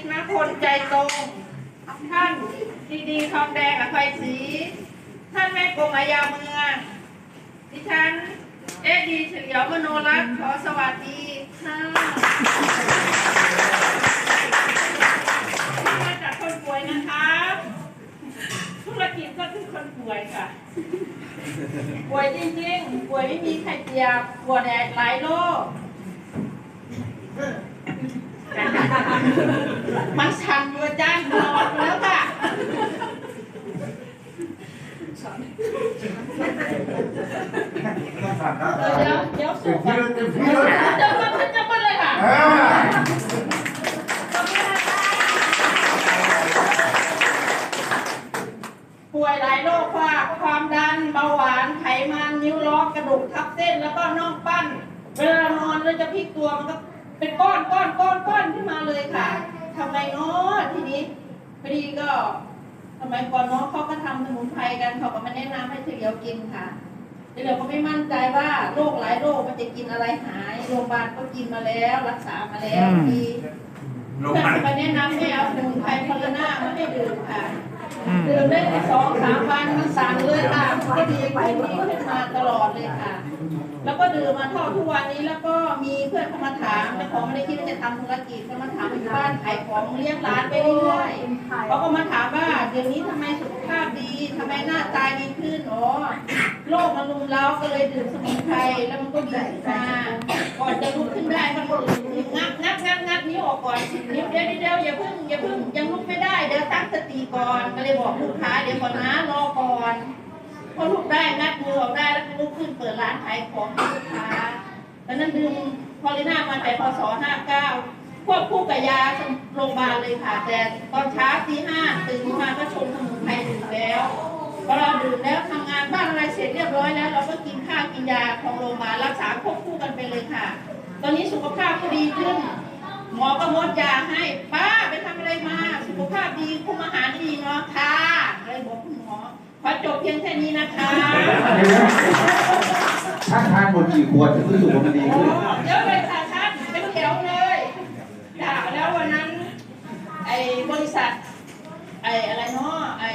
คนใจตรง ท่านดีดีทองแดงอภัยศรีท่านแม่กรมอายาเมือง ดิฉันเอ็ดดีเฉลียวมโนรัตน์ขอสวัสดีค่ะมาจากคนป่วยนะคะธุรกิจก็คือคนป่วยค่ะ ป่วยจริงๆ ป่วยไม่มีใครเจียบปวดแดดหลายโรค มันชันตัวจ้างตลอดแล้วค่ะต้องสั่นนะเดี๋ยวเดี๋ยวเต็สู้มที่ก่อนเลยเต็มที่เลยจะมันจะมันเลยค่ะ อ่าป่วยหลายโรคค่ะความดันเบาหวานไขมันนิ้วล็อกกระดูกทับเส้นแล้วก็น่องปั้น เวลานอนแล้วจะพลิกตัวมันก็เป็นก้อนก้อนก้อนก้อนขึ้นมาเลยค่ะทำไงเนาะทีนี้ พอดีก็สมัยก่อนเนาะเขาก็ทำสมุนไพรกันเขาก็มาแนะนำให้เฉลียวกินค่ะเฉลียวก็ไม่มั่นใจว่าโรคหลายโรคมันจะกินอะไรหายโรงพยาบาลก็กินมาแล้ว รักษามาแล้วดีลงเพื่อนมาก็มาแนะนำให้เอาสมุนไพรพลานามาให้ดื่มค่ะดื่มได้แค่สองสามวันมันสั่นเลยค่ะมัน ก็ดีไปดีมาตลอดเลยค่ะ แล้วก็ดื่มมาทอทุกวันนี้แล้วก็มีเพื่อนเข้ามาถามเจ้าของไม่ได้คิดว่าจะทำธุรกิจก็มาถามอยู่บ้านขายของเลี้ยงร้านไปเรื่อยๆเขาก็มาถามว่าเดี๋ยวนี้ทำไมสุขภาพดีทำไมหน้าตาดีขึ้นอ๋อโรคมันลุมเล้าก็เลยดื่มสมุนไพรแล้วมันก็ดีมาก่อนจะลุกขึ้นได้มันก็งับงับงับงับนิ้วออกก่อนนิ้วเดี๋ยวเดี๋ยวอย่าเพิ่งอย่าเพิ่งยังลุกไม่ได้เดี๋ยวตั้งสติก่อนก็เลยบอกลูกค้าเดี๋ยวก่อนนะรอก่อน พอลุกได้งัดมือออกได้แล้วก็ลุกขึ้นเปิดร้านขายของให้ลูกค้าตอนนั้นดึงพอลิน่ามาแต่พศ59ควบคู่กับยาโรงพยาบาลเลยค่ะ แต่ตอนเช้าตีห้าตื่นมาก็ชงสมุนไพรดื่มแล้วพอเราดื่มแล้วทำงานบ้านอะไรเสร็จเรียบร้อยแล้ว เราก็กินข้าวกินยาของโรงพยาบาลรักษาควบคู่กันไปเลยค่ะ ตอนนี้สุขภาพก็ดีขึ้นหมอก็งดยาให้ป้าไปทำอะไรมา สุขภาพดีคุมอาหารดีเนาะค่ะเลยบอกคุณหมอขอ จบเพียงแค่นี้นะคะถ้าทานหมดกี่ขวดถึงรู้สึกว่ามันดีขึ้นเดี๋ยวเลยค่ะท่านเป็นแถวเลยจ้ะแล้ววันนั้น ไอ้บริษัท ไอ้อะไรเนาะไอ้